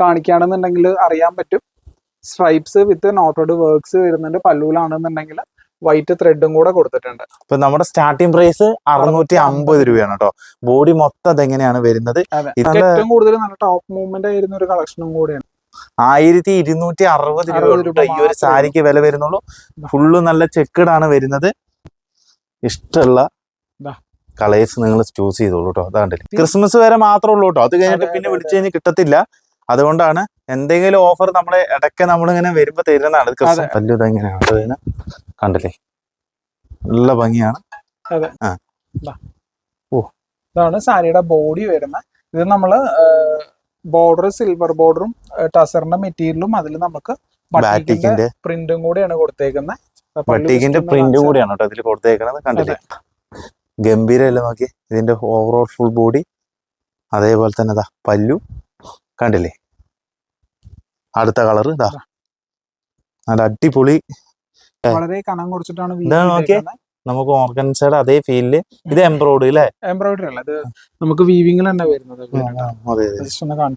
കാണിക്കുകയാണെന്നുണ്ടെങ്കിൽ അറിയാൻ പറ്റും. സ്ട്രൈപ്സ് വിത്ത് നോട്ടോഡ് വർക്ക്സ് വരുന്നുണ്ട്. പല്ലൂലാണെന്നുണ്ടെങ്കിൽ വൈറ്റ് ത്രെഡും കൂടെ കൊടുത്തിട്ടുണ്ട്. ഇപ്പൊ നമ്മുടെ സ്റ്റാർട്ടിംഗ് പ്രൈസ് അറുന്നൂറ്റി അമ്പത് രൂപയാണ് കേട്ടോ. ബോഡി മൊത്തം അതെങ്ങനെയാണ് വരുന്നത്? ഏറ്റവും കൂടുതൽ നല്ല ടോപ്പ് മൂവ്മെന്റ് ആയിരുന്ന ഒരു കളക്ഷനും കൂടിയാണ്. ആയിരത്തി ഇരുന്നൂറ്റി അറുപത് രൂപ ഈ ഒരു സാരിക്ക് വില വരുന്നുള്ളൂ. ഫുള്ള് നല്ല ചെക്കഡാണ് വരുന്നത്. ഇഷ്ടമുള്ള കളേഴ്സ് നിങ്ങൾ ചൂസ് ചെയ്തോളൂ കേട്ടോ. അതാണ്ട് ക്രിസ്മസ് വരെ മാത്രമേ ഉള്ളൂ കേട്ടോ. അത് കഴിഞ്ഞിട്ട് പിന്നെ വിളിച്ചു കഴിഞ്ഞാൽ കിട്ടത്തില്ല. അതുകൊണ്ടാണ് എന്തെങ്കിലും ഓഫർ നമ്മളെ ഇടയ്ക്ക് നമ്മളിങ്ങനെ വരുമ്പോ തരുന്നതാണ്. പല്ലു ഇതെങ്ങനെയാണ് കണ്ടില്ലേ? നല്ല ഭംഗിയാണ്. ഇതാണ് സാരിയുടെ ബോഡി വരുന്നത് ഇത് നമ്മൾ ബോർഡർ സിൽവർ ബോർഡറും ടസറിന്റെ മെറ്റീരിയലും അതിൽ നമുക്ക് ബാറ്റിക്കിന്റെ പ്രിന്റും കൂടിയാണ് കൊടുത്തേക്കുന്നത് ബട്ടീക്കിന്റെ പ്രിന്റും കൂടിയാണ് കേട്ടോ ഇതിൽ കൊടുത്തേക്കുന്നത് കണ്ടില്ലേ? ഗംഭീരമല്ലേ നോക്കി ഇതിന്റെ ഓവറോൾ ഫുൾ ബോഡി അതേപോലെ തന്നെ പല്ലു. കണ്ടില്ലേ? അടുത്ത കളർ ഇതാ. നല്ല അടിപൊളി. വളരെ കനം കുറച്ചിട്ടാണ് ഇതാണ് നോക്കിയേ. നമുക്ക് ഓർഗൻസയുടെ അതേ ഫീലിൽ ഇത് എംബ്രോയിഡറി അല്ലേ? എംബ്രോയിഡറി അല്ല ഇത് നമുക്ക് വീവിംഗിൽ തന്നെ വരുന്നത്.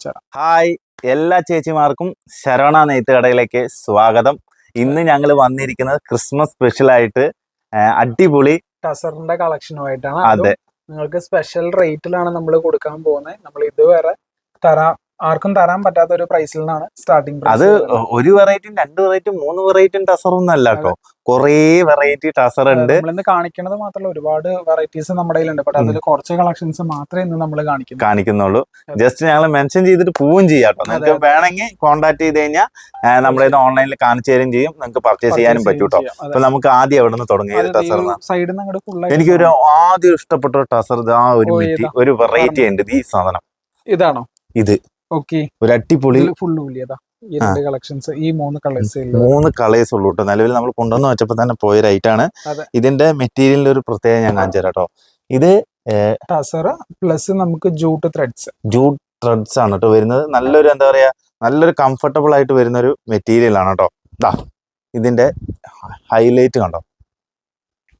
തരാം. ഹായ് എല്ലാ ചേച്ചിമാർക്കും ശരവണ നെയ്ത്ത് കടയിലേക്ക് സ്വാഗതം. ഇന്ന് ഞങ്ങൾ വന്നിരിക്കുന്നത് ക്രിസ്മസ് സ്പെഷ്യൽ ആയിട്ട് അടിപൊളി ടസറിന്റെ കളക്ഷനുമായിട്ടാണ്. അതെ നിങ്ങൾക്ക് സ്പെഷ്യൽ റേറ്റിലാണ് നമ്മൾ കൊടുക്കാൻ പോകുന്നത്. നമ്മൾ ഇതുവരെ തരാൻ ആർക്കും തരാൻ പറ്റാത്ത ഒരു പ്രൈസിൽ നിന്നാണ് സ്റ്റാർട്ടിംഗ് അത് ഒരു വെറൈറ്റിയും രണ്ട് വെറൈറ്റിയും മൂന്ന് വെറൈറ്റിയും ടസർ ഒന്നും അല്ല കേട്ടോ കുറേ വെറൈറ്റി ടസർ ഉണ്ട്. നമ്മളിന്ന് കാണിക്കുന്നത് മാത്രമല്ല ഒരുപാട് വെറൈറ്റീസ് നമ്മുടെ കയ്യിലുണ്ട്. ബട്ട് അതിൽ കുറച്ച് കളക്ഷൻസ് മാത്രമേ ഇന്ന് നമ്മൾ കാണിക്കുന്നു കാണിക്കുന്നുള്ളൂ. ജസ്റ്റ് ഞങ്ങൾ മെൻഷൻ ചെയ്തിട്ട് പോവും ചെയ്യാം നിങ്ങൾക്ക് വേണമെങ്കിൽ കോൺടാക്ട് ചെയ്ത് കഴിഞ്ഞാൽ നമ്മുടെ ഇത് ഓൺലൈനിൽ കാണിച്ചു തരും ചെയ്യും. നിങ്ങൾക്ക് പർച്ചേസ് ചെയ്യാനും പറ്റും കേട്ടോ. അപ്പൊ നമുക്ക് ആദ്യം എവിടെ നിന്ന് തുടങ്ങി ടസർ സൈഡിൽ നിന്ന് എനിക്കൊരു ആദ്യം ഇഷ്ടപ്പെട്ട ടസർ ഇത് ആ ഒരു ഒരു വെറൈറ്റി ഉണ്ട് ഈ സാധനം. ഇതാണോ? ഇത്. ഒരു അടിപൊളി ഫുൾ രണ്ട് കളക്ഷൻസ് ഈ മൂന്ന് കളേഴ്സ് മൂന്ന് കളേഴ്സ് ഉള്ളൂ കേട്ടോ നിലവിൽ നമ്മൾ കൊണ്ടുവന്ന് വെച്ചപ്പോൾ തന്നെ പോയ റൈറ്റ് ആണ്. ഇതിന്റെ മെറ്റീരിയലിന്റെ ഒരു പ്രത്യേകത ഞാൻ കാണിച്ചു തരാം കേട്ടോ ഇത് പ്ലസ് നമുക്ക് ജൂട്ട് ത്രെഡ്സ് ജൂട്ട് ത്രെഡ്സ് ആണ് കേട്ടോ വരുന്നത്. നല്ലൊരു എന്താ പറയാ നല്ലൊരു കംഫർട്ടബിൾ ആയിട്ട് വരുന്ന ഒരു മെറ്റീരിയൽ ആണ് കേട്ടോ ദാ ഇതിന്റെ ഹൈലൈറ്റ് കണ്ടോ?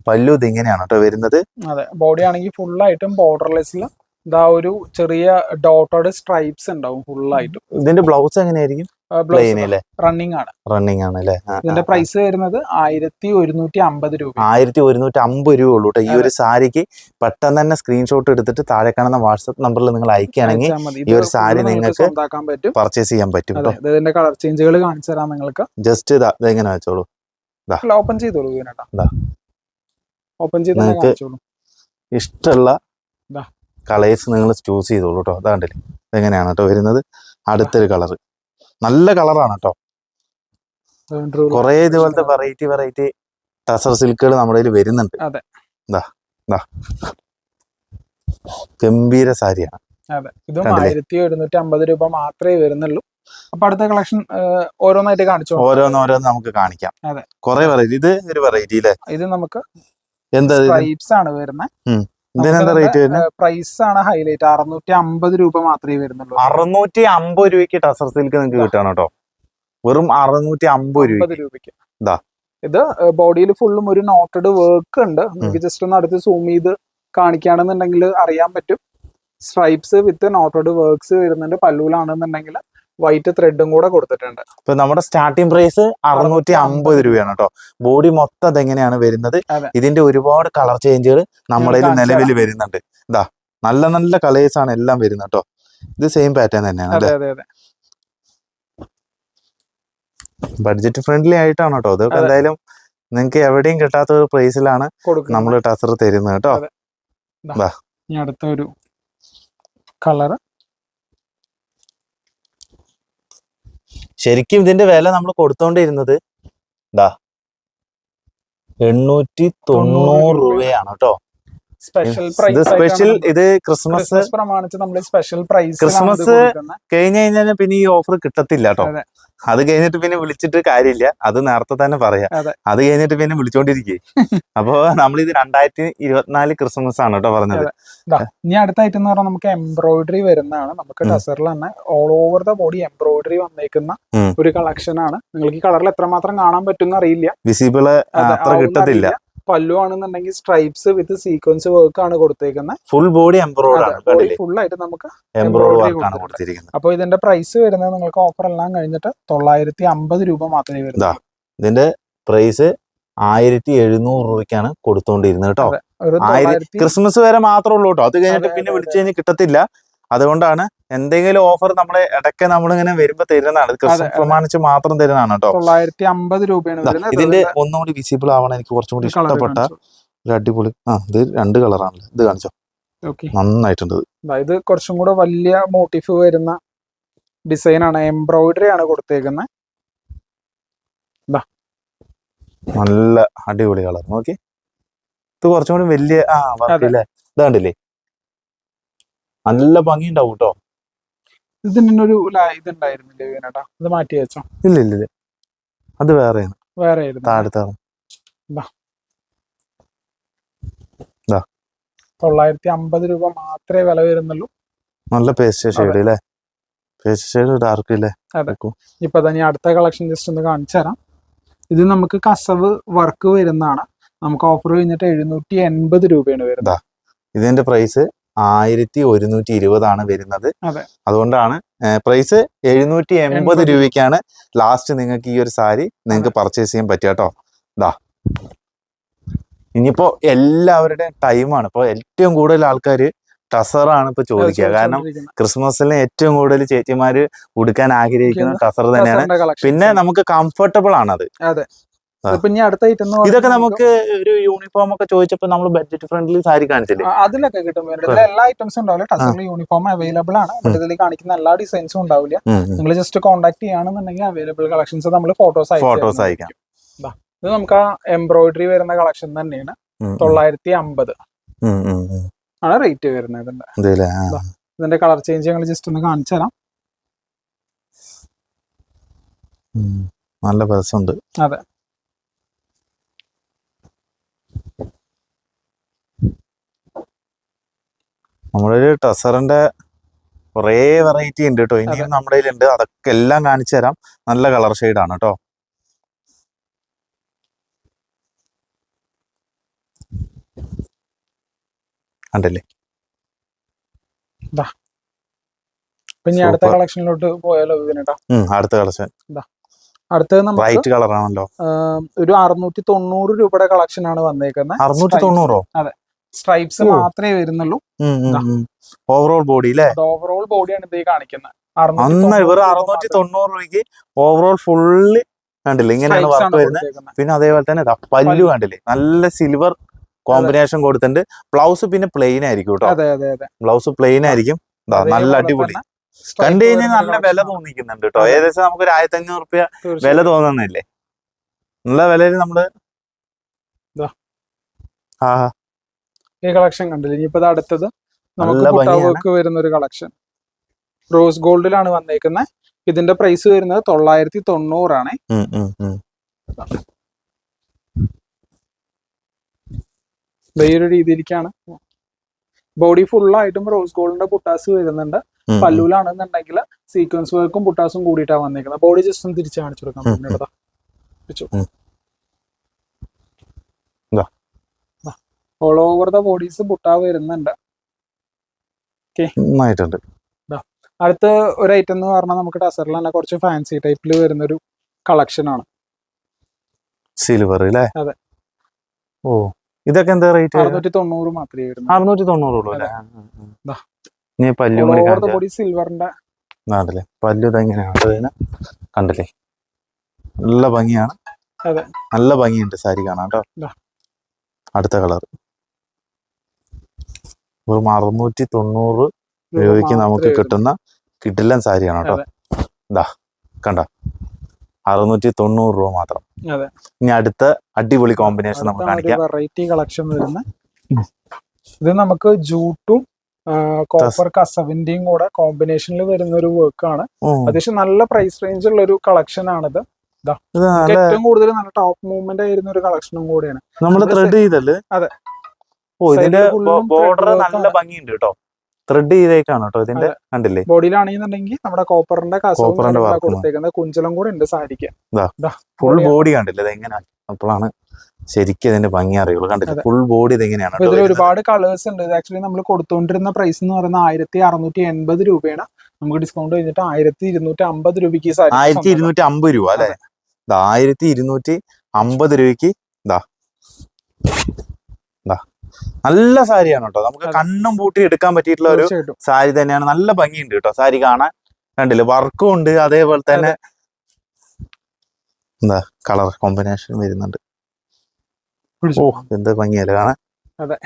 പല്ലു ഇത് ഇങ്ങനെയാണ് കേട്ടോ വരുന്നത്. അതെ. ബോഡി ആണെങ്കിൽ ഫുൾ ആയിട്ടും ബോർഡർലെസ്സിൽ ഇതാ ഒരു ചെറിയ ഡോട്ടഡ് സ്ട്രൈപ്സ് ഉണ്ടാവും ഫുൾ ആയിട്ട് ഇതിന്റെ ബ്ലൗസ് എങ്ങനെയായിരിക്കും? റണ്ണിങ് ആണ്. റണ്ണിങ് ആണ് അല്ലേ? ഇതിന്റെ പ്രൈസ് വരുന്നത് ആയിരത്തി ഒരുന്നൂറ്റി അമ്പത് രൂപ. ആയിരത്തി ഒരുന്നൂറ്റി അമ്പത് രൂപ ഉള്ളൂ. കേട്ടോ ഈ ഒരു സാരിക്ക് പെട്ടെന്ന് തന്നെ സ്ക്രീൻഷോട്ട് എടുത്തിട്ട് താഴെ കാണുന്ന വാട്സ്ആപ്പ് നമ്പറിൽ നിങ്ങൾ അയക്കുകയാണെങ്കിൽ ഈ ഒരു സാരി നിങ്ങൾക്ക് പർച്ചേസ് ചെയ്യാൻ പറ്റും ഇതിന്റെ കളർ ചേഞ്ചുകൾ കാണിച്ചു തരാം നിങ്ങൾക്ക്. ജസ്റ്റ് ഇതാ ഇതെങ്ങനെ വെച്ചോളൂ? ഓപ്പൺ ചെയ്തോളൂ. ഓപ്പൺ ചെയ്ത് നിങ്ങൾക്ക് ഇഷ്ടമുള്ള. കളേഴ്സ് നിങ്ങൾ ചൂസ് ചെയ്തോളൂ കേട്ടോ അതാണ്ടില്ലേ ഇതെങ്ങനെയാണ് കേട്ടോ വരുന്നത്? അടുത്തൊരു കളർ നല്ല കളറാണ് കേട്ടോ കുറേ ഇതുപോലത്തെ വെറൈറ്റി വെറൈറ്റി ടസർ സിൽക്കുകൾ നമ്മുടെ കയ്യിൽ വരുന്നുണ്ട്. ദാ ദാ. ഗംഭീര സാരിയാണ്. അതെ. ഇതും? ആയിരത്തി അമ്പത് രൂപ മാത്രമേ വരുന്നുള്ളൂ. അപ്പൊ അടുത്ത കളക്ഷൻ ഓരോന്നായിട്ട് കാണിച്ചോ? ഓരോന്നോരോന്ന് നമുക്ക് കാണിക്കാം. അതെ. കുറെ വെറൈറ്റി ഇത് ഒരു വെറൈറ്റി അല്ലേ ഇത് നമുക്ക് എന്താ ഇത്? സ്ട്രൈപ്സ് ആണ് വരുന്നത് പ്രൈസ് ആണ് ഹൈലൈറ്റ് അറുന്നൂറ്റി അമ്പത് രൂപ മാത്രമേ വരുന്നുള്ളൂ. അറുന്നൂറ്റി അമ്പത് രൂപയ്ക്ക് ടസർ സിൽക്ക് നിങ്ങൾക്ക്. കിട്ടണം കേട്ടോ. വെറും അറുന്നൂറ്റി അമ്പത് രൂപ രൂപയ്ക്ക്. ഇത്. ബോഡിയിൽ ഫുള്ളും ഒരു നോട്ടഡ് വർക്ക് ഉണ്ട്. നമുക്ക് ജസ്റ്റ് ഒന്ന് അടുത്ത് സൂം ചെയ്ത് കാണിക്കുകയാണെന്നുണ്ടെങ്കിൽ അറിയാൻ പറ്റും. സ്ട്രൈപ്സ് വിത്ത് നോട്ടഡ് വർക്ക്സ് വരുന്നുണ്ട്. പല്ലൂലാണെന്നുണ്ടെങ്കിൽ വൈറ്റ് ത്രെഡും കൂടെ കൊടുത്തിട്ടുണ്ട്. ഇപ്പൊ നമ്മുടെ സ്റ്റാർട്ടിംഗ് പ്രൈസ് അറുന്നൂറ്റി അമ്പത് രൂപയാണ് കേട്ടോ ബോഡി മൊത്തം അതെങ്ങനെയാണ് വരുന്നത്? ഇതിന്റെ ഒരുപാട് കളർ ചേഞ്ചുകൾ നമ്മളിൽ നിലവിൽ വരുന്നുണ്ട്. ഇതാ നല്ല നല്ല കളേഴ്സ് ആണ് എല്ലാം വരുന്നത് കേട്ടോ ഇത് സെയിം പാറ്റേൺ തന്നെയാണ് അതെ അല്ലേ? അതെ അതെ ബഡ്ജറ്റ് ഫ്രണ്ട്ലി ആയിട്ടാണ് കേട്ടോ ഇതൊക്കെ എന്തായാലും നിങ്ങൾക്ക് എവിടെയും കിട്ടാത്ത ഒരു പ്രൈസിലാണ് നമ്മൾ നമ്മൾ ടസർ തരുന്നത് കേട്ടോ ഒരു ഇനി അടുത്ത ഒരു കളർ ശരിക്കും ഇതിന്റെ വില നമ്മൾ കൊടുത്തോണ്ടിരുന്നത് എന്താ എണ്ണൂറ്റി തൊണ്ണൂറ് രൂപയാണ് കേട്ടോ. സ്പെഷ്യൽ ഇത് പ്രൈസ് സ്പെഷ്യൽ ഇത് ക്രിസ്മസ് ക്രിസ്മസ് പ്രമാണിച്ച് നമ്മൾ സ്പെഷ്യൽ പ്രൈസ് ക്രിസ്മസ് കഴിഞ്ഞ് കഴിഞ്ഞാൽ പിന്നെ ഈ ഓഫർ കിട്ടത്തില്ല കേട്ടോ. അതെ. കഴിഞ്ഞിട്ട് പിന്നെ വിളിച്ചിട്ട് കാര്യമില്ല. അത് നേരത്തെ തന്നെ പറയാം. അത്. കഴിഞ്ഞിട്ട് പിന്നെ വിളിച്ചോണ്ടിരിക്കേ. അപ്പോ നമ്മൾ ഇത് രണ്ടായിരത്തി ഇരുപത്തിനാല് ക്രിസ്മസ് ആണ് കേട്ടോ പറഞ്ഞത്. ഇനി അടുത്തായിട്ട് എന്ന് പറഞ്ഞാൽ നമുക്ക് എംബ്രോയിഡറി വരുന്നതാണ്. നമുക്ക്. ടസറിൽ തന്നെ all over the body embroidery വന്നേക്കുന്ന ഒരു കളക്ഷൻ ആണ്. നിങ്ങൾക്ക് ഈ കളറിൽ എത്രമാത്രം കാണാൻ പറ്റും അറിയില്ല. വിസിബിൾ അത്ര കിട്ടത്തില്ല. പല്ലു ആണെന്നുണ്ടെങ്കിൽ സ്ട്രൈപ്സ് വിത്ത് സീക്വൻസ് വർക്ക് ആണ് കൊടുത്തേക്കുന്നത് ഫുൾ ബോഡി എംബ്രോയിഡ് ആണ് ഫുൾ ആയിട്ട് നമുക്ക് എംബ്രോയിഡ് embroidery വർക്കാണ് കൊടുത്തിരിക്കുന്നത്. അപ്പോൾ ഇതിന്റെ പ്രൈസ് വരുന്നത് നിങ്ങൾക്ക് ഓഫർ എല്ലാം കഴിഞ്ഞിട്ട് തൊള്ളായിരത്തി അമ്പത് രൂപ മാത്രമേ വരുന്നു ഇതിന്റെ പ്രൈസ് ആയിരത്തി എഴുന്നൂറ് രൂപയ്ക്കാണ് കൊടുത്തോണ്ടിരുന്നത് കേട്ടോ. ക്രിസ്മസ് വരെ മാത്രമേ ഉള്ളൂ കേട്ടോ. അത് കഴിഞ്ഞിട്ട് പിന്നെ വിളിച്ചു കഴിഞ്ഞാൽ കിട്ടത്തില്ല. അതുകൊണ്ടാണ് എന്തെങ്കിലും ഓഫർ നമ്മളെ ഇടയ്ക്ക് നമ്മളിങ്ങനെ വരുമ്പോ തരുന്നതാണ്. ക്രിസ്മസ് പ്രമാണിച്ച് മാത്രം തരുന്നതാണ് കേട്ടോ. തൊള്ളായിരത്തി അമ്പത് രൂപയാണ് ഇതിന്റെ ഒന്നുകൂടി വിസിബിൾ ആവണം എനിക്ക് കുറച്ചും കൂടി ഇഷ്ടപ്പെട്ട ഒരു അടിപൊളി ആ ഇത് രണ്ട് കളറാണല്ലോ ഇത് കാണിച്ചോ? നന്നായിട്ടുണ്ട് അതായത് ഇത് കുറച്ചും കൂടെ വലിയ മോട്ടീഫ് വരുന്ന ഡിസൈൻ ആണ്. എംബ്രോയിഡറി ആണ് കൊടുത്തേക്കുന്നത് നല്ല അടിപൊളി കളർ നോക്കി. ഇത് കുറച്ചും കൂടി വലിയ ആ. വർക്കില്ലേ ഇത് കണ്ടില്ലേ? നല്ല ഭംഗി ഉണ്ടാവും കേട്ടോ ഇതിന് ഒരു ല- ഇതുണ്ടായിരുന്നില്ലേ വീണേട്ടാ? ഇത് മാറ്റി വെച്ചോ? ഇല്ല ഇല്ല ഇല്ല അത് വേറെയാണ്. വേറെ താഴത്താണ്. താഴത്തെ തൊള്ളായിരത്തി അമ്പത് രൂപ മാത്രമേ വില വരുന്നുള്ളൂ. നല്ല പേസ്റ്റ് ഷെയ്ഡ് അല്ലേ പേസ്റ്റ് ഷെയ്ഡ് ഡാർക്ക് ഇല്ലേ അതെ. ഇപ്പൊ തന്നെ അടുത്ത കളക്ഷൻ ജസ്റ്റ് ഒന്ന് കാണിച്ചു തരാം. ഇത് നമുക്ക് കസവ് വർക്ക് വരുന്നതാണ്. നമുക്ക് ഓഫർ കഴിഞ്ഞിട്ട് എഴുന്നൂറ്റി എൺപത് രൂപയാണ് വരുന്നത്. ഇതിന്റെ പ്രൈസ് ആയിരത്തി ഒരുന്നൂറ്റി ഇരുപതാണ് വരുന്നത് അതുകൊണ്ടാണ് പ്രൈസ് എഴുന്നൂറ്റി എൺപത്. രൂപയ്ക്കാണ് ലാസ്റ്റ് നിങ്ങൾക്ക് ഈ ഒരു സാരി നിങ്ങൾക്ക് പർച്ചേസ് ചെയ്യാൻ പറ്റുക കേട്ടോ ഇതാ ഇനിയിപ്പോ എല്ലാവരുടെയും ടൈമാണ് ഇപ്പൊ ഏറ്റവും കൂടുതൽ ആൾക്കാർ ടസറാണ് ഇപ്പൊ ചോദിക്കുക. കാരണം ക്രിസ്മസിന് ഏറ്റവും കൂടുതൽ ചേച്ചിമാര് ഉടുക്കാൻ ആഗ്രഹിക്കുന്ന ടസർ തന്നെയാണ്. പിന്നെ നമുക്ക് കംഫർട്ടബിൾ ആണത്. ആ. ഇനി അടുത്ത ഐറ്റം ഇതൊക്കെ നമുക്ക് ഒരു യൂണിഫോം ഒക്കെ ചോദിച്ചപ്പോ നമ്മൾ ബഡ്ജറ്റ് ഫ്രണ്ട്ലി സാരി കാണിച്ചില്ലേ? അതിലൊക്കെ കിട്ടും. എല്ലാ ഐറ്റംസും ഉണ്ടാവില്ല. ടസറിൽ യൂണിഫോം അവൈലബിൾ ആണ്. ബട്ട് ഇതിൽ കാണിക്കുന്ന എല്ലാ ഡിസൈൻസും ഉണ്ടാവില്ല. നിങ്ങൾ ജസ്റ്റ് കോൺടാക്ട് ചെയ്യുകയാണെന്നുണ്ടെങ്കിൽ അവൈലബിൾ കളക്ഷൻസ് നമ്മൾ ഫോട്ടോസ് ഫോട്ടോസ് അയക്കാം. ഇത് നമുക്ക് ആ എംബ്രോയിഡറി വരുന്ന കളക്ഷൻ തന്നെയാണ്. തൊള്ളായിരത്തി അമ്പത്. ആണ് റേറ്റ് വരുന്നത് ഇതിന്റെ. ഇതിന്റെ കളർ ചേഞ്ച് ഞങ്ങൾ ജസ്റ്റ് ഒന്ന് കാണിച്ചു തരാം. നല്ല ഉണ്ട്. അതെ. നമ്മളൊരു ടസറിന്റെ കുറേ വെറൈറ്റി ഉണ്ട് കേട്ടോ ഇനിയും നമ്മുടെ കയ്യിലുണ്ട്. അതൊക്കെ എല്ലാം കാണിച്ചു തരാം. നല്ല കളർ ആണ് കേട്ടോ കണ്ടില്ലേ? അടുത്ത കളക്ഷനിലോട്ട് പോയാലോ അടുത്ത കളക്ഷൻ അടുത്തത് വൈറ്റ് കളറാണല്ലോ ഒരു അറുന്നൂറ്റി തൊണ്ണൂറ് രൂപയുടെ കളക്ഷൻ ആണ് വന്നേക്കുന്നത് അറുന്നൂറ്റി തൊണ്ണൂറോ? സ്ട്രൈപ്സ്. മാത്രമേ വരുന്നുള്ളൂ. ഓവറോൾ ബോഡി അല്ലേ ഓവറോൾ ബോഡിയാണ് ഇത് കാണിക്കുന്നത് അന്ന് ഇവർ അറുന്നൂറ്റി തൊണ്ണൂറ് രൂപയ്ക്ക് ഓവറോൾ ഫുള്ള് കണ്ടില്ലേ? ഇങ്ങനെയാണ് വർക്ക് വരുന്നത് പിന്നെ അതേപോലെ തന്നെ പല്ലു. കണ്ടില്ലേ? നല്ല സിൽവർ കോമ്പിനേഷൻ കൊടുത്തിട്ടുണ്ട്. ബ്ലൗസ് പിന്നെ പ്ലെയിൻ ആയിരിക്കും കേട്ടോ. ബ്ലൗസ് പ്ലെയിൻ ആയിരിക്കും. നല്ല അടിപൊളി. കണ്ടു കഴിഞ്ഞാൽ നല്ല വില തോന്നിക്കുന്നുണ്ട് കേട്ടോ. ഏകദേശം നമുക്ക് ഒരു ആയിരത്തി അഞ്ഞൂറ് റുപ്യ വില തോന്നുന്നില്ലേ? നല്ല വിലയിൽ നമ്മൾ. ആ ഈ കളക്ഷൻ കണ്ടില്ല? ഇനിയിപ്പോ അടുത്തത് നമുക്ക് നല്ല കുട്ടാ ഭംഗിയാണ്. വർക്ക് വരുന്ന ഒരു കളക്ഷൻ റോസ് ഗോൾഡിലാണ് വന്നേക്കുന്നത് ഇതിന്റെ പ്രൈസ് വരുന്നത് തൊള്ളായിരത്തി തൊണ്ണൂറാണ്. ഈ ഒരു രീതിയിലേക്കാണ് ബോഡി ഫുള്ളായിട്ടും റോസ് ഗോൾഡിന്റെ പുട്ടാസ് വരുന്നുണ്ട്. ഉം. സീക്വൻസ് വർക്കും പുട്ടാസും കൂടിയിട്ടാണ് വന്നേക്കുന്നത് ബോഡി ജസ്റ്റ് ഒന്ന് തിരിച്ചു കാണിച്ചു കൊടുക്കാം ഉം, പിന്നീട് ദാ. വെച്ചു ഉം. ദാ. ഓൾ ഓവർ ദ ബോഡീസ് പുട്ടാ വരുന്നുണ്ട്. നന്നായിട്ടുണ്ട്. അടുത്ത ഒരു ഐറ്റം എന്ന് പറഞ്ഞാൽ നമുക്ക് ടസറിൽ തന്നെ കുറച്ച് ഫാൻസി ടൈപ്പിൽ വരുന്ന ഒരു കളക്ഷൻ ആണ്. സിൽവർ അല്ലേ? അതെ. ഓ ഇതൊക്കെ എന്താ റേറ്റ് അറുന്നൂറ്റി തൊണ്ണൂറ് മാത്രമേ വരുന്നു അറുന്നൂറ്റി തൊണ്ണൂറുള്ളൂ അല്ലേ? പല്ലും കൂടി സിൽവറിന്റെ നാട്ടിലെ പല്ലു ഇതെങ്ങനെയാണ് കണ്ടില്ലേ? നല്ല ഭംഗിയാണ്. അതെ. നല്ല ഭംഗിയുണ്ട് സാരി കാണാൻ കേട്ടോ. അടുത്ത കളർ. വെറും അറുന്നൂറ്റി തൊണ്ണൂറ് രൂപയ്ക്ക് നമുക്ക് കിട്ടുന്ന കിടിലൻ സാരിയാണ് കേട്ടോ. ഇതാ കണ്ട? അറുന്നൂറ്റി തൊണ്ണൂറ് രൂപ മാത്രം. അതെ. ഇനി അടുത്ത അടിപൊളി കോമ്പിനേഷൻ നമുക്ക് കാണിക്കാം. വെറൈറ്റി കളക്ഷൻ വരുന്ന ഇത് നമുക്ക് ജൂട്ടും കോപ്പർ കസവിന്റെയും കൂടെ കോമ്പിനേഷനിൽ വരുന്ന ഒരു വർക്ക് ആണ് അത്യാവശ്യം നല്ല പ്രൈസ് റേഞ്ച് ഉള്ള ഒരു കളക്ഷൻ ആണിത് ഏറ്റവും കൂടുതൽ നല്ല ടോപ്പ് മൂവ്മെന്റ് ആയിരുന്ന ഒരു കളക്ഷനും കൂടിയാണ്. നമ്മൾ ത്രെഡ് ചെയ്തല്ലേ? അതെ. ഓ ഇതിന്റെ ബോർഡർ നല്ല ഭംഗിയുണ്ട് കേട്ടോ. ത്രെഡ് ചെയ്തേക്കാണ് കേട്ടോ ഇതിന്റെ കണ്ടില്ലേ? ബോഡിയിലാണെന്നുണ്ടെങ്കിൽ നമ്മുടെ കോപ്പറിന്റെ കോപ്പറിന്റെ. കൊടുത്തേക്കുന്നത് കുഞ്ചലം കൂടെ ഉണ്ട് സാരിക്ക്. ഫുൾ ബോഡി കണ്ടില്ലേ? ഇത് എങ്ങനെ അപ്പോഴാണ് ശരിക്കും ഇതിന്റെ ഭംഗി അറിയുള്ളൂ. കണ്ടില്ല? ഫുൾ ബോഡി ഇതെങ്ങനെയാണ് എങ്ങനെയാണ് ഇതിൽ ഒരുപാട് കളേഴ്സ് ഉണ്ട്. ഇത് ആക്ച്വലി നമ്മൾ കൊടുത്തുകൊണ്ടിരുന്ന പ്രൈസ് എന്ന് പറയുന്നത് ആയിരത്തി അറുന്നൂറ്റി എൺപത് രൂപയാണ്. നമുക്ക് ഡിസ്കൗണ്ട് കഴിഞ്ഞിട്ട് ആയിരത്തി ഇരുന്നൂറ്റി അമ്പത് രൂപയ്ക്ക് ആയിരത്തി ഇരുന്നൂറ്റി അമ്പത് രൂപ അല്ലെ? ഇത് ആയിരത്തി ഇരുന്നൂറ്റി അമ്പത് രൂപയ്ക്ക് ഇതാ ഇതാ നല്ല സാരിയാണ് കേട്ടോ. നമുക്ക്. കണ്ണും പൂട്ടി എടുക്കാൻ പറ്റിയിട്ടുള്ള ഒരു സാരി തന്നെയാണ്. നല്ല ഭംഗിയുണ്ട് കേട്ടോ. സാരി കാണാൻ കണ്ടില്ലേ? വർക്കും ഉണ്ട്. അതേപോലെ തന്നെ എന്താ കളർ കോമ്പിനേഷൻ വരുന്നുണ്ട്. ഓ എന്ത് ഭംഗിയല്ലേ കാണാൻ. അതെ.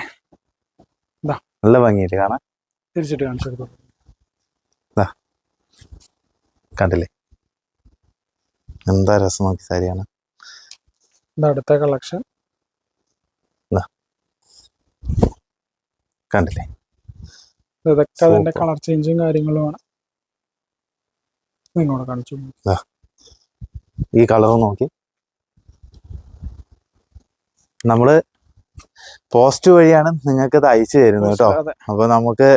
നല്ല ഭംഗിയല്ലേ കാണാൻ. തിരിച്ചിട്ട് കാണിച്ചു കൊടുക്കും. കണ്ടില്ലേ? എന്താ രസം നോക്കി സാരിയാണ്. അടുത്ത കളക്ഷൻ. കണ്ടില്ലേ? ഇതൊക്കെ അതിന്റെ കളർ ചേഞ്ചും കാര്യങ്ങളുമാണ് നിങ്ങളോട് കാണിച്ചു ഈ കളർ നോക്കി. നമ്മൾ പോസ്റ്റ് വഴിയാണ് നിങ്ങൾക്ക് ഇത് അയച്ചു തരുന്നത് കേട്ടോ. അപ്പൊ നമുക്ക്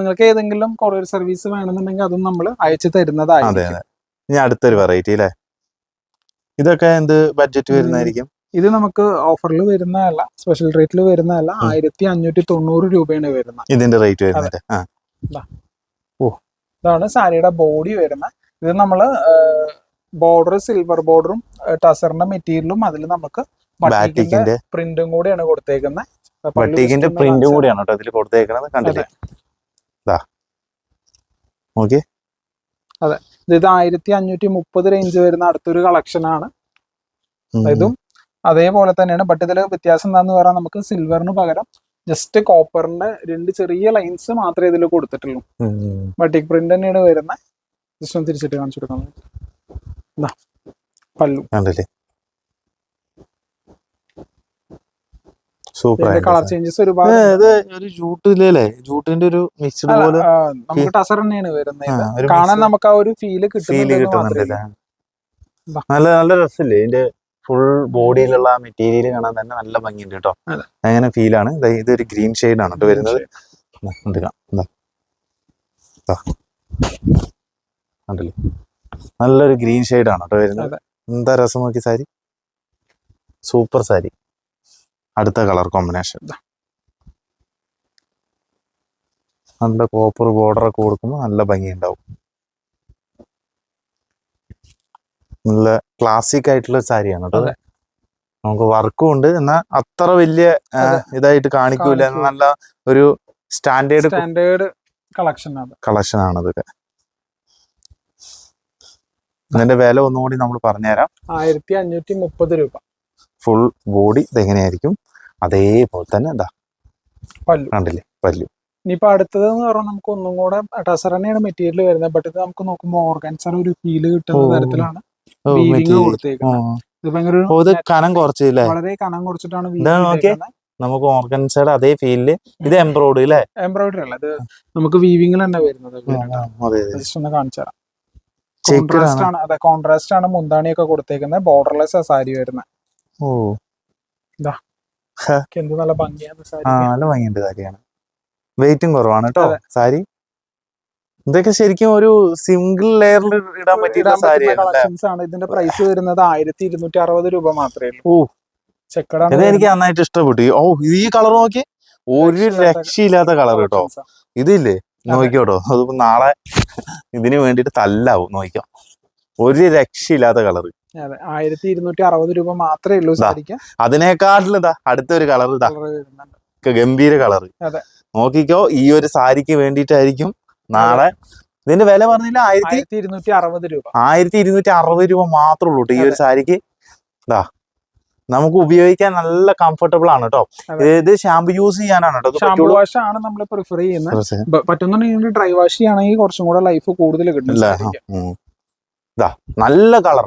നിങ്ങൾക്ക് ഏതെങ്കിലും കൊറിയർ സർവീസ് വേണമെന്നുണ്ടെങ്കിൽ അതും നമ്മൾ അയച്ചു അതെ തരുന്നതായിരിക്കും. അതെ ഇനി അടുത്തൊരു വെറൈറ്റി അല്ലേ ഇതൊക്കെ എന്ത് ബഡ്ജറ്റ്. വരുന്നതായിരിക്കും? ഇത് നമുക്ക് ഓഫറിൽ വരുന്നതല്ല സ്പെഷ്യൽ റേറ്റിൽ വരുന്നതല്ല. ആയിരത്തി അഞ്ഞൂറ്റി തൊണ്ണൂറ് രൂപയാണ് വരുന്നത്. ഇതിന്റെ റേറ്റ് വരുന്നത്. ഓ. ഇതാണ് സാരിയുടെ ബോഡി വരുന്നത്. ഇത് നമ്മൾ ബോർഡർ സിൽവർ ബോർഡറും ടസറിന്റെ മെറ്റീരിയലും അതിൽ നമുക്ക് ബാറ്റിക്കിന്റെ പ്രിന്റും കൂടിയാണ് കൊടുത്തേക്കുന്നത്. ബട്ടിക്കിന്റെ പ്രിന്റും കൂടിയാണ് കേട്ടോ ഇതിൽ കൊടുത്തേക്കണത്? കണ്ടില്ലേ? ഇതാ. അതെ. ഇത് ആയിരത്തി അഞ്ഞൂറ്റി മുപ്പത് റേഞ്ച് വരുന്ന അടുത്തൊരു കളക്ഷൻ ആണ്. ഇതും അതേപോലെ തന്നെയാണ്. ബട്ട് ഇതിൽ വ്യത്യാസം എന്താന്ന് പറഞ്ഞാൽ നമുക്ക് സിൽവറിന് പകരം ജസ്റ്റ് കോപ്പറിന്റെ രണ്ട് ചെറിയ ലൈൻസ് മാത്രമേ ഇതിൽ കൊടുത്തിട്ടുള്ളൂ. ബട്ടിക് പ്രിന്റ് തന്നെയാണ് വരുന്ന. ജസ്റ്റ് ഒന്ന് തിരിച്ചിട്ട് കാണിച്ചു ഇതാ പല്ലു. സൂപ്പർ കളർ ചേഞ്ചസ് ഒരുപാട് ഇത് ഒരു ജൂട്ടില്ലേ ജൂട്ടിന്റെ ഒരു മിക്സ്ഡ് പോലെ നമുക്ക് ടസർ തന്നെയാണ് വരുന്നത്. കാണാൻ നമുക്ക് ആ ഒരു ഫീൽ കിട്ടുന്നുണ്ട് നല്ല നല്ല രസമില്ലേ? ഇതിന്റെ ഫുൾ ബോഡിയിലുള്ള മെറ്റീരിയൽ കാണാൻ തന്നെ നല്ല ഭംഗിയുണ്ട് കേട്ടോ. അങ്ങനെ ഫീൽ ആണ്. ഇത് ഇതൊരു ഗ്രീൻ ഷെയ്ഡ് ആണ് കേട്ടോ വരുന്നത്. കണ്ടില്ലേ? നല്ലൊരു ഗ്രീൻ ഷെയ്ഡ് ആണ് കേട്ടോ വരുന്നത്. എന്താ രസം നോക്കി സാരി? സൂപ്പർ സാരി. അടുത്ത കളർ കോമ്പിനേഷൻ നല്ല കോപ്പർ ബോർഡർ ഒക്കെ കൊടുക്കുമ്പോൾ നല്ല ഭംഗി ഉണ്ടാവും നല്ല ക്ലാസിക് ആയിട്ടുള്ള സാരിയാണ് കേട്ടോ. നമുക്ക് വർക്കും ഉണ്ട്. എന്നാൽ അത്ര വലിയ. ഇതായിട്ട് കാണിക്കൂല. നല്ല ഒരു സ്റ്റാൻഡേർഡ് സ്റ്റാൻഡേർഡ് കളക്ഷൻ കളക്ഷൻ ആണ് ഇതൊക്കെ ഇതിന്റെ വില ഒന്നുകൂടി നമ്മൾ പറഞ്ഞുതരാം. ആയിരത്തി അഞ്ഞൂറ്റി മുപ്പത് രൂപ ഫുൾ ബോഡി ഇതെങ്ങനെയായിരിക്കും അതേപോലെ തന്നെ എന്താ? പല്ലു. കണ്ടില്ലേ? പല്ലു. ഇനിയിപ്പോ അടുത്തത് എന്ന് പറഞ്ഞാൽ നമുക്ക് ഒന്നും കൂടെ ടസറന്നെയാണ് മെറ്റീരിയൽ വരുന്നത്. ബട്ട് ഇത് നമുക്ക് നോക്കുമ്പോൾ ഓർഗൻസർ ഒരു ഫീൽ കിട്ടുന്ന തരത്തിലാണ്. ഇത് ഇത് കനം കുറച്ചില്ലേ? വളരെ കനം കുറച്ചിട്ടാണ് ഇതാ. നമുക്ക് ഓർഗൻസയുടെ അതേ ഫീലിൽ ഇത് എംബ്രോയിഡറി അല്ലേ എംബ്രോയിഡറി അല്ല ഇത് നമുക്ക് വീവിംഗിൽ തന്നെ വരുന്നത് അതെ ജസ്റ്റ് ഒന്ന് കാണിച്ചു കോൺട്രാസ്റ്റ് ആണ് അതെ കോൺട്രാസ്റ്റ് ആണ് മുന്താണിയൊക്കെ കൊടുത്തേക്കുന്നത് ബോർഡർലെസ് സാരി വരുന്നത് ഓ. എന്ത് നല്ല ഭംഗിയാണ് നല്ല ഭംഗിയുണ്ട് സാരിയാണ്. വെയിറ്റും കുറവാണ് കേട്ടോ സാരി. ഇതൊക്കെ ശരിക്കും ഒരു സിംഗിൾ ലെയറിൽ ഇടാൻ പറ്റിയ കളക്ഷൻസ് ആണ്. ഇതിന്റെ പ്രൈസ് വരുന്നത് ആയിരത്തി ഇരുന്നൂറ്റി അറുപത് രൂപ മാത്രമേ ഉള്ളൂ. ഓ. ചെക്കടാണ് ഇത് എനിക്ക് നന്നായിട്ട് ഇഷ്ടപ്പെട്ടു. ഓ ഈ കളർ നോക്കി? ഒരു രക്ഷയില്ലാത്ത കളർ കേട്ടോ. ഇതില്ലേ. നോക്കിയോട്ടോ. അതിപ്പോ നാളെ ഇതിന് വേണ്ടിട്ട് തല്ലാവും. നോക്കാം ഒരു രക്ഷയില്ലാത്ത കളർ ആയിരത്തി ഇരുന്നൂറ്റി അറുപത് രൂപ മാത്രമേ ഉള്ളൂ അതിനേക്കാട്ടിലും ഇതാ അടുത്തൊരു കളർ ഇതാ ഗംഭീര കളർ. നോക്കിക്കോ ഈ ഒരു സാരിക്ക് വേണ്ടിയിട്ടായിരിക്കും നാളെ? ഇതിന്റെ വില പറഞ്ഞില്ല ആയിരത്തി ഇരുന്നൂറ്റി അറുപത് രൂപ. ആയിരത്തി ഇരുന്നൂറ്റി അറുപത് രൂപ മാത്രമേ ഉള്ളൂ ഈ ഒരു സാരിക്ക്. ഇതാ നമുക്ക് ഉപയോഗിക്കാൻ നല്ല കംഫർട്ടബിൾ ആണ് കേട്ടോ. ഇത് ഷാമ്പു യൂസ് ചെയ്യാനാണ് കേട്ടോ ഷാമ്പു വാഷ് ആണ് നമ്മൾ പ്രിഫർ ചെയ്യുന്നത്. പറ്റുന്നുണ്ടെങ്കിൽ ഡ്രൈ വാഷ് ചെയ്യണമെങ്കിൽ കുറച്ചും കൂടെ ലൈഫ് കൂടുതൽ കിട്ടും. ഇതാ നല്ല ഇതിൽ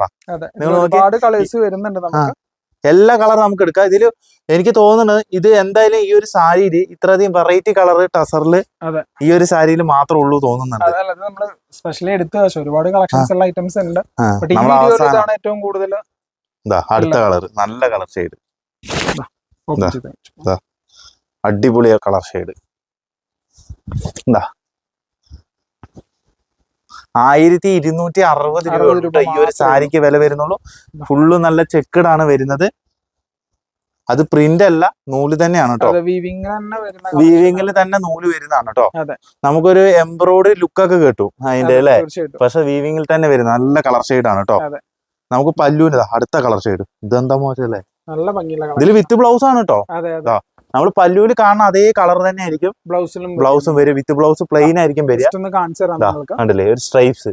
നിങ്ങൾ ഒരുപാട് കളേഴ്സ് വരുന്നുണ്ട് നമുക്ക്. എല്ലാ കളർ നമുക്ക് എടുക്കാം. ഇതിൽ എനിക്ക് തോന്നുന്നത് ഇത് എന്തായാലും ഈ ഒരു സാരിയിൽ ഇത്രയധികം വെറൈറ്റി കളർ ടസറിൽ അതെ. ഈ ഒരു സാരിയിൽ മാത്രമേ ഉള്ളൂ തോന്നുന്നുണ്ട്. സ്പെഷ്യലി എടുത്ത് ഒരുപാട് കളക്ഷൻസ് ഉള്ള ഐറ്റംസ് ഉണ്ട്. ഏറ്റവും കൂടുതൽ അടുത്ത കളർ നല്ല കളർ ഷെയ്ഡ്. അടിപൊളിയ കളർ ഷെയ്ഡ് എന്താ ആയിരത്തി ഇരുന്നൂറ്റി അറുപത് രൂപ ഈ ഒരു സാരിക്ക് വില വരുന്നുള്ളൂ. ഫുള്ള് നല്ല ചെക്കഡാണ് വരുന്നത്. അത് പ്രിന്റ് അല്ല നൂൽ തന്നെയാണ് കേട്ടോ വീവിംഗിൽ വീവിംഗ് തന്നെ വരുന്ന വീവിങ്ങിൽ തന്നെ നൂൽ വരുന്നതാണ് കേട്ടോ. നമുക്കൊരു എംബ്രോയിഡറി ലുക്കൊക്കെ കിട്ടും അതിന്റെ അല്ലെ? അല്ലേ പക്ഷെ വീവിങ്ങിൽ തന്നെ വരുന്ന നല്ല കളർ ഷെയ്ഡ് ആണ് കേട്ടോ. നമുക്ക് പല്ലൂന് അടുത്ത കളർ ഷെയ്ഡ് ഇതെന്താ മോശല്ലേ നല്ല ഭംഗിയുള്ള കളർ ഇതിൽ വിത്ത് ബ്ലൗസ് ആണ് കേട്ടോ നമ്മൾ പല്ലുവിൽ കാണുന്ന അതേ കളർ തന്നെ ആയിരിക്കും ബ്ലൗസിലും ബ്ലൗസും വരും. വിത്ത് ബ്ലൗസ് പ്ലെയിൻ ആയിരിക്കും വരിക. കണ്ടില്ലേ? ഒരു സ്ട്രൈപ്സ്.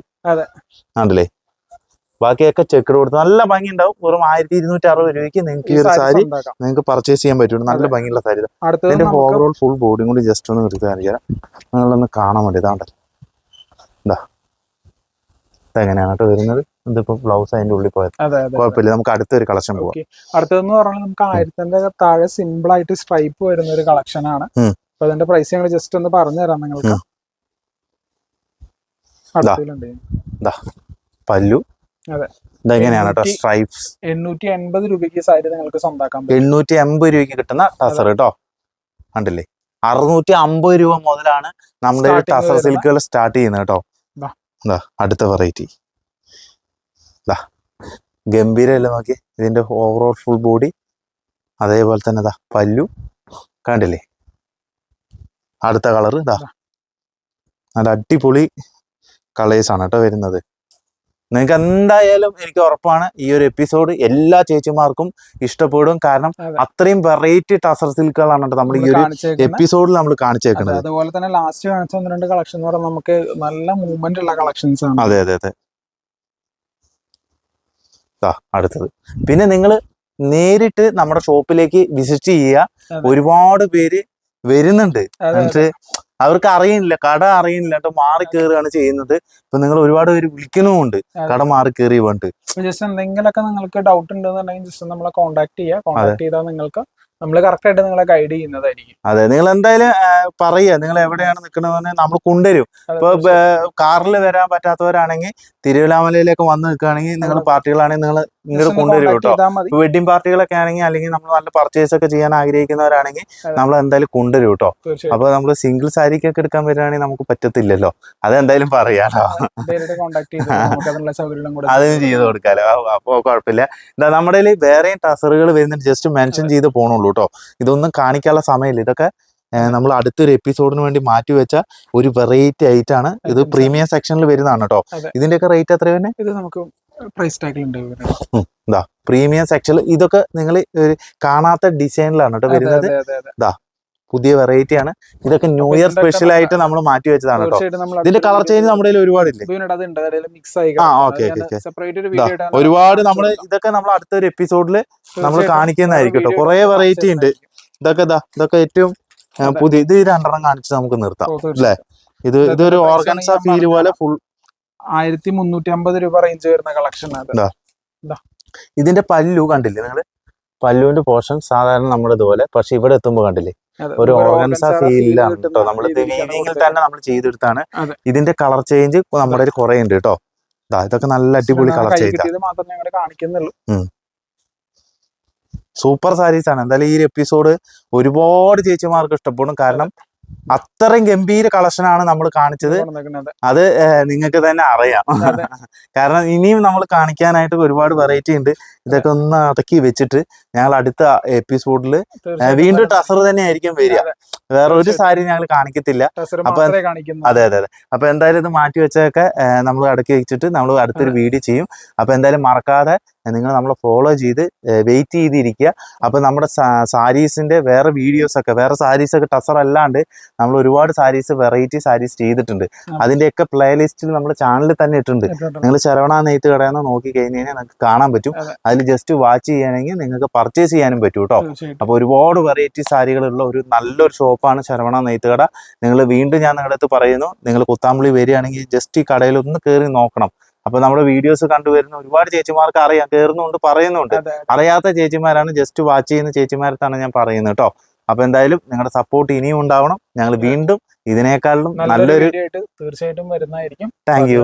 കണ്ടില്ലേ? ബാക്കിയൊക്കെ ചെക്ക് കൊടുത്ത് നല്ല ഭംഗി ഉണ്ടാവും വെറും ആയിരത്തി ഇരുന്നൂറ്റി അറുപത് രൂപയ്ക്ക് നിങ്ങൾക്ക് ഈ ഒരു സാരി. നിങ്ങൾക്ക് പർച്ചേസ് ചെയ്യാൻ പറ്റും നല്ല ഭംഗിയുള്ള സാരി അതിന്റെ ഇതിന്റെ ഓവറോൾ ഫുൾ ബോഡിയും കൂടി ജസ്റ്റ് ഒന്ന് എടുത്ത് കാണിക്കാം നിങ്ങളൊന്ന് കാണാൻ വേണ്ടി ഇതാണ്ടല്ലോ ഇതാ ഇതെങ്ങനെയാണ് കേട്ടോ വരുന്നത്? ഇതിപ്പോ ബ്ലൗസ് അതിന്റെ ഉള്ളിൽ പോയത് കുഴപ്പമില്ല നമുക്ക് അടുത്തൊരു കളക്ഷൻ പോവാം. ഓക്കെ. അടുത്തതെന്ന് പറഞ്ഞാൽ നമുക്ക് ആയിരത്തിന്റെ താഴെ സിമ്പിൾ ആയിട്ട് സ്ട്രൈപ്പ് വരുന്ന ഒരു കളക്ഷൻ ആണ്. അപ്പൊ അതിന്റെ പ്രൈസ് ഞങ്ങൾ ജസ്റ്റ് ഒന്ന് പറഞ്ഞു തരാം നിങ്ങൾക്ക്. പല്ലു. ഇതെങ്ങനെയാണ് കേട്ടോ സ്ട്രൈപ്സ് എണ്ണൂറ്റി എൺപത് രൂപയ്ക്ക് സാരി നിങ്ങൾക്ക് സ്വന്താക്കാൻ പറ്റും. എണ്ണൂറ്റി എൺപത് രൂപയ്ക്ക് കിട്ടുന്ന ടസർ കേട്ടോ കണ്ടില്ലേ? അറുന്നൂറ്റി അമ്പത് രൂപ മുതലാണ് നമ്മുടെ ടസർ സിൽക്കുകൾ സ്റ്റാർട്ട് ചെയ്യുന്നത് കേട്ടോ അടുത്ത വെറൈറ്റി ഗംഭീരമല്ലേ നോക്കി? ഇതിന്റെ ഓവറോൾ ഫുൾ ബോഡി അതേപോലെ തന്നെ ഇതാ പല്ലു. കണ്ടില്ലേ? അടുത്ത കളർ ഇതാ. നല്ല അടിപൊളി കളേഴ്സ് ആണ് കേട്ടോ വരുന്നത്. നിങ്ങൾക്ക് എന്തായാലും എനിക്ക് ഉറപ്പാണ് ഈ ഒരു എപ്പിസോഡ് എല്ലാ ചേച്ചിമാർക്കും ഇഷ്ടപ്പെടും. കാരണം അത്രയും വെറൈറ്റി ടസർ സിൽക്കുകളാണ് കേട്ടോ നമ്മൾ ഈ ഒരു എപ്പിസോഡിൽ നമ്മൾ കാണിച്ചേക്കുന്നത് അതുപോലെ തന്നെ ലാസ്റ്റ് കാണിച്ച ഒന്ന് രണ്ട് കളക്ഷൻ എന്ന് പറഞ്ഞാൽ നമുക്ക് നല്ല മൂവ്മെന്റ് ഉള്ള കളക്ഷൻസ് ആണ്. അതെ അതെ അതെ. അടുത്തത്. പിന്നെ നിങ്ങൾ നേരിട്ട് നമ്മുടെ ഷോപ്പിലേക്ക് വിസിറ്റ് ചെയ്യുക ഒരുപാട് പേര് വരുന്നുണ്ട്. എന്നിട്ട് അവർക്ക് അറിയുന്നില്ല. കട അറിയുന്നില്ല. കേട്ടോ മാറി കയറുകയാണ് ചെയ്യുന്നത്. ഇപ്പൊ നിങ്ങൾ ഒരുപാട് പേര് വിളിക്കുന്നുമുണ്ട്. കട മാറി കയറി വേണ്ട ജസ്റ്റ് എന്തെങ്കിലുമൊക്കെ നിങ്ങൾക്ക് ഡൗട്ട് ഉണ്ടെന്നുണ്ടെങ്കിൽ ജസ്റ്റ് നമ്മളെ കോൺടാക്ട് ചെയ്യുക കോൺടാക്ട് ചെയ്താൽ നിങ്ങൾക്ക് നമ്മൾ കറക്റ്റ് ആയിട്ട് നിങ്ങളെ ഗൈഡ് ചെയ്യുന്നതായിരിക്കും. അതെ നിങ്ങൾ എന്തായാലും പറയുക. നിങ്ങൾ എവിടെയാണ് നിൽക്കണമെന്ന് നമ്മൾ കൊണ്ടുവരും. ഇപ്പൊ കാറിൽ വരാൻ പറ്റാത്തവരാണെങ്കിൽ തിരുവല്ലാമലയിലേക്ക് വന്ന് നിൽക്കുകയാണെങ്കിൽ നിങ്ങൾ പാർട്ടികളാണെങ്കിൽ നിങ്ങൾ ഒന്ന് കൊണ്ടുവരും കേട്ടോ. വെഡിങ് പാർട്ടികളൊക്കെ ആണെങ്കിൽ അല്ലെങ്കിൽ നമ്മൾ നല്ല പർച്ചേസ് ഒക്കെ ചെയ്യാൻ ആഗ്രഹിക്കുന്നവരാണെങ്കിൽ. നമ്മൾ എന്തായാലും കൊണ്ടുവരും കേട്ടോ. അപ്പൊ നമ്മൾ സിംഗിൾ സാരിക്കൊക്കെ എടുക്കാൻ വരികയാണെങ്കിൽ നമുക്ക് പറ്റത്തില്ലല്ലോ. അതെന്തായാലും പറയാലോ. അതും ചെയ്ത് കൊടുക്കാലോ. അപ്പൊ കുഴപ്പമില്ല. എന്താ നമ്മുടെ വേറെയും ടസറുകൾ വരുന്നുണ്ട്. ജസ്റ്റ് മെൻഷൻ ചെയ്ത് പോണുള്ളൂ കേട്ടോ. ഇതൊന്നും കാണിക്കാനുള്ള സമയമില്ല. ഇതൊക്കെ നമ്മൾ അടുത്തൊരു എപ്പിസോഡിന് വേണ്ടി മാറ്റി വെച്ച ഒരു വെറൈറ്റി ആയിട്ടാണ് ഇത് പ്രീമിയം സെക്ഷനിൽ വരുന്നതാണ് കേട്ടോ. ഇതിന്റെ ഇതിന്റെയൊക്കെ റേറ്റ് എത്ര തന്നെ ഇത് നമുക്ക് പ്രൈസ്. ഇതാ പ്രീമിയം സെക്ഷനിൽ ഇതൊക്കെ നിങ്ങൾ കാണാത്ത ഡിസൈനിലാണ് കേട്ടോ വരുന്നത്. ഇതാ. പുതിയ വെറൈറ്റി ആണ്. ഇതൊക്കെ ന്യൂ ഇയർ സ്പെഷ്യൽ ആയിട്ട് നമ്മൾ മാറ്റി വെച്ചതാണ് കേട്ടോ. ഇതിന്റെ കളർ ചേഞ്ച് നമ്മുടെ ഒരുപാടില്ലേ? ആ, ഓക്കെ ഒരുപാട് നമ്മൾ ഇതൊക്കെ നമ്മൾ അടുത്തൊരു എപ്പിസോഡിൽ നമ്മൾ കാണിക്കുന്നതായിരിക്കും കേട്ടോ. കുറെ വെറൈറ്റി ഉണ്ട്. ഇതൊക്കെ ഇതാ ഇതൊക്കെ ഏറ്റവും. പുതിയ ഇത് രണ്ടെണ്ണം കാണിച്ച് നമുക്ക് നിർത്താം അല്ലേ? ഇത് ഇതൊരു ഓർഗൻസ ഫീൽ ഫീൽ പോലെ ഫുൾ ആയിരത്തി മുന്നൂറ്റി അമ്പത് രൂപ റേഞ്ച് വരുന്ന കളക്ഷൻ. ഇതിന്റെ പല്ലു കണ്ടില്ലേ നിങ്ങൾ? പല്ലുവിന്റെ പോർഷൻ സാധാരണ നമ്മൾ ഇതുപോലെ പക്ഷെ ഇവിടെ എത്തുമ്പോൾ കണ്ടില്ലേ? ഒരു ഓർഗൻസ ഫീലിലാണ് കേട്ടോ. നമ്മൾ വീവിങ്ങിൽ. തന്നെ നമ്മൾ ചെയ്തെടുത്താണ്. ഇതിന്റെ കളർ ചേഞ്ച് നമ്മുടെ കുറെ ഉണ്ട് കേട്ടോ. ഇതൊക്കെ നല്ല അടിപൊളി കളർ ചേഞ്ച് മാത്രമേ കാണിക്കുന്നുള്ളൂ. സൂപ്പർ സാരീസ് ആണ് എന്തായാലും ഈ എപ്പിസോഡ് ഒരുപാട് ചേച്ചിമാർക്ക് ഇഷ്ടപ്പെടും. കാരണം അത്രയും ഗംഭീര കളക്ഷൻ ആണ് നമ്മൾ കാണിച്ചത്. അത് നിങ്ങൾക്ക് തന്നെ അറിയാം. കാരണം ഇനിയും നമ്മൾ കാണിക്കാനായിട്ട് ഒരുപാട് വെറൈറ്റി ഉണ്ട്. ഇതൊക്കെ ഒന്ന് അടക്കി വെച്ചിട്ട് ഞങ്ങൾ അടുത്ത എപ്പിസോഡിൽ വീണ്ടും. ടസർ തന്നെ ആയിരിക്കും വരിക. വേറെ ഒരു സാരി ഞങ്ങൾ കാണിക്കത്തില്ല. അപ്പൊ- അതെ അതെ അതെ. അപ്പൊ എന്തായാലും ഇത് മാറ്റി വെച്ചൊക്കെ നമ്മൾ അടക്കി വെച്ചിട്ട് നമ്മൾ അടുത്തൊരു വീഡിയോ ചെയ്യും. അപ്പൊ എന്തായാലും മറക്കാതെ നിങ്ങൾ നമ്മളെ ഫോളോ ചെയ്ത് വെയിറ്റ് ചെയ്തിരിക്കുക. അപ്പൊ നമ്മുടെ സാരീസിന്റെ വേറെ വീഡിയോസ് ഒക്കെ വേറെ സാരീസ് ഒക്കെ ടസർ അല്ലാണ്ട് നമ്മൾ ഒരുപാട് സാരീസ് വെറൈറ്റി സാരീസ് ചെയ്തിട്ടുണ്ട്. അതിന്റെയൊക്കെ പ്ലേലിസ്റ്റിൽ നമ്മുടെ ചാനലിൽ തന്നെ ഇട്ടിട്ടുണ്ട്. നിങ്ങൾ ശരവണ നെയ്ത്ത് കടയെന്ന് നോക്കി കഴിഞ്ഞ് കഴിഞ്ഞാൽ നിങ്ങൾക്ക് കാണാൻ പറ്റും. അതിൽ ജസ്റ്റ് വാച്ച് ചെയ്യണമെങ്കിൽ നിങ്ങൾക്ക് പർച്ചേസ് ചെയ്യാനും പറ്റും കേട്ടോ അപ്പോൾ ഒരുപാട് വെറൈറ്റി സാരികളുള്ള ഒരു നല്ലൊരു ഷോപ്പാണ് ശരവണ നെയ്ത്ത് കട നിങ്ങൾ വീണ്ടും ഞാൻ നിങ്ങളുടെ അടുത്ത് പറയുന്നു നിങ്ങൾ കുത്താമ്പുള്ളി വരികയാണെങ്കിൽ ജസ്റ്റ് ഈ കടയിൽ ഒന്ന് കയറി നോക്കണം. അപ്പൊ നമ്മുടെ വീഡിയോസ് കണ്ടുവരുന്ന ഒരുപാട് ചേച്ചിമാർക്ക് അറിയാം കയറുന്നുണ്ട് പറയുന്നുണ്ട്. അറിയാത്ത ചേച്ചിമാരാണ് ജസ്റ്റ് വാച്ച് ചെയ്യുന്ന ചേച്ചിമാരത്താണ് ഞാൻ പറയുന്നത് കേട്ടോ അപ്പൊ എന്തായാലും നിങ്ങളുടെ സപ്പോർട്ട് ഇനിയും ഉണ്ടാവണം. ഞങ്ങൾ വീണ്ടും ഇതിനേക്കാളും നല്ലൊരു തീർച്ചയായിട്ടും വരുന്നതായിരിക്കും. Thank you